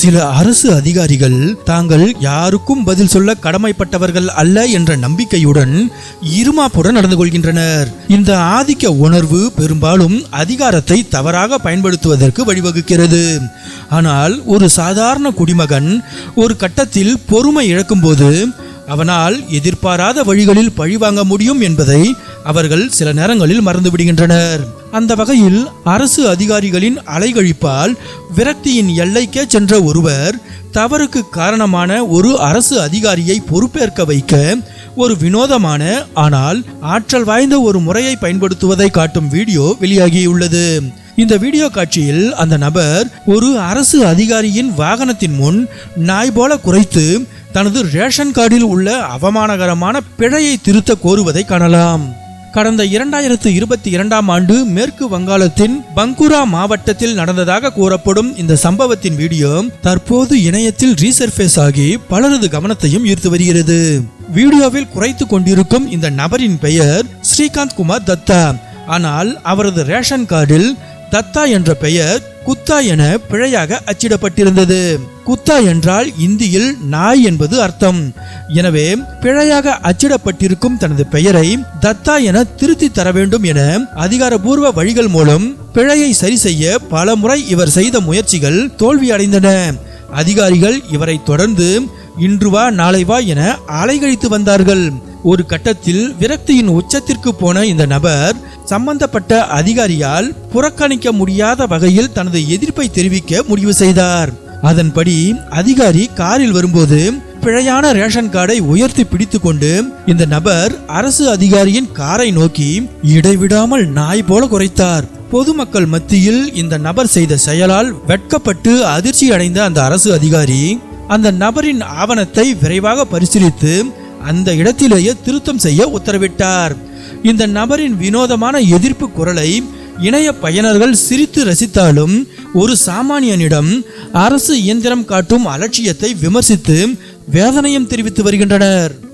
சில அரசு அதிகாரிகள் தாங்கள் யாருக்கும் பதில் சொல்ல கடமைப்பட்டவர்கள் அல்ல என்ற நம்பிக்கையுடன் இருமாப்புடன் நடந்து கொள்கின்றனர். இந்த ஆதிக்க உணர்வு பெரும்பாலும் அதிகாரத்தை தவறாக பயன்படுத்துவதற்கு வழிவகுக்கிறது. ஆனால் ஒரு சாதாரண குடிமகன் ஒரு கட்டத்தில் பொறுமை இழக்கும்போது அவனால் எதிர்பாராத வழிகளில் பழிவாங்க முடியும் என்பதை அவர்கள் சில நேரங்களில் மறந்துவிடுகின்றனர். அந்த வகையில் அரசு அதிகாரிகளின் அலைகழிப்பால் விரக்தியின் எல்லைக்கே சென்ற ஒருவர் தவறுக்கு காரணமான ஒரு அரசு அதிகாரியை பொறுப்பேற்க வைக்க ஒரு வினோதமான ஆனால் ஆற்றல் வாய்ந்த ஒரு முறையை பயன்படுத்துவதை காட்டும் வீடியோ வெளியாகியுள்ளது. இந்த வீடியோ காட்சியில் அந்த நபர் ஒரு அரசு அதிகாரியின் வாகனத்தின் முன் நாய் போல குறைத்து தனது ரேஷன் கார்டில் உள்ள அவமானகரமான பிழையை திருத்த கோருவதை காணலாம். கடந்த இரண்டாயிரத்து இருபத்தி இரண்டாம் ஆண்டு மேற்கு வங்காளத்தின் பங்குரா மாவட்டத்தில் நடந்ததாக கூறப்படும் இந்த சம்பவத்தின் வீடியோ தற்போது இணையத்தில் ரீசர்ஃபேஸ் ஆகி பலரது கவனத்தையும் ஈர்த்து வருகிறது. வீடியோவில் குறைத்து கொண்டிருக்கும் இந்த நபரின் பெயர் ஸ்ரீகாந்த் குமார் தத்தா. ஆனால் அவரது ரேஷன் கார்டில் தத்தா என்ற பெயர் குத்தா என பிழையாக அச்சிடப்பட்டிருந்தது. குத்தா என்றால் இந்தியில் நாய் என்பது அர்த்தம். எனவே பிழையாக அச்சிடப்பட்டிருக்கும் தனது பெயரை தத்தா என திருத்தி தர வேண்டும் என அதிகாரபூர்வ வழிகள் மூலம் பிழையை சரி செய்ய பல முறை இவர் செய்த முயற்சிகள் தோல்வியடைந்தன அதிகாரிகள் இவரை தொடர்ந்து இன்று வா நாளை வா என அலைகழித்து வந்தார்கள். ஒரு கட்டத்தில் விரக்தியின் உச்சத்திற்கு போன இந்த நபர் சம்பந்தப்பட்ட அதிகாரியால் புறக்கணிக்க முடியாத வகையில் தனது எதிர்ப்பை தெரிவிக்க முடிவு செய்தார். அதன்படி அதிகாரி காரில் வரும்போது பிழையான ரேஷன் கார்டை உயர்த்தி பிடித்துக்கொண்டு இந்த நபர் அரசு அதிகாரியின் காரை நோக்கி இடைவிடாமல் நாய் போல குறைத்தார் பொதுமக்கள் மத்தியில் இந்த நபர் செய்த செயலால் வெட்கப்பட்டு அதிர்ச்சி அடைந்த அந்த அரசு அதிகாரி அந்த நபரின் ஆவணத்தை விரைவாக பரிசீலித்து அந்த இடத்திலேயே திருத்தம் செய்ய உத்தரவிட்டார். இந்த நபரின் வினோதமான எதிர்ப்பு குரலை இணைய பயனர்கள் சிரித்து ரசித்தாலும் ஒரு சாமானியனிடம் அரசு இயந்திரம் காட்டும் அலட்சியத்தை விமர்சித்து வேதனையும் தெரிவித்து வருகின்றனர்.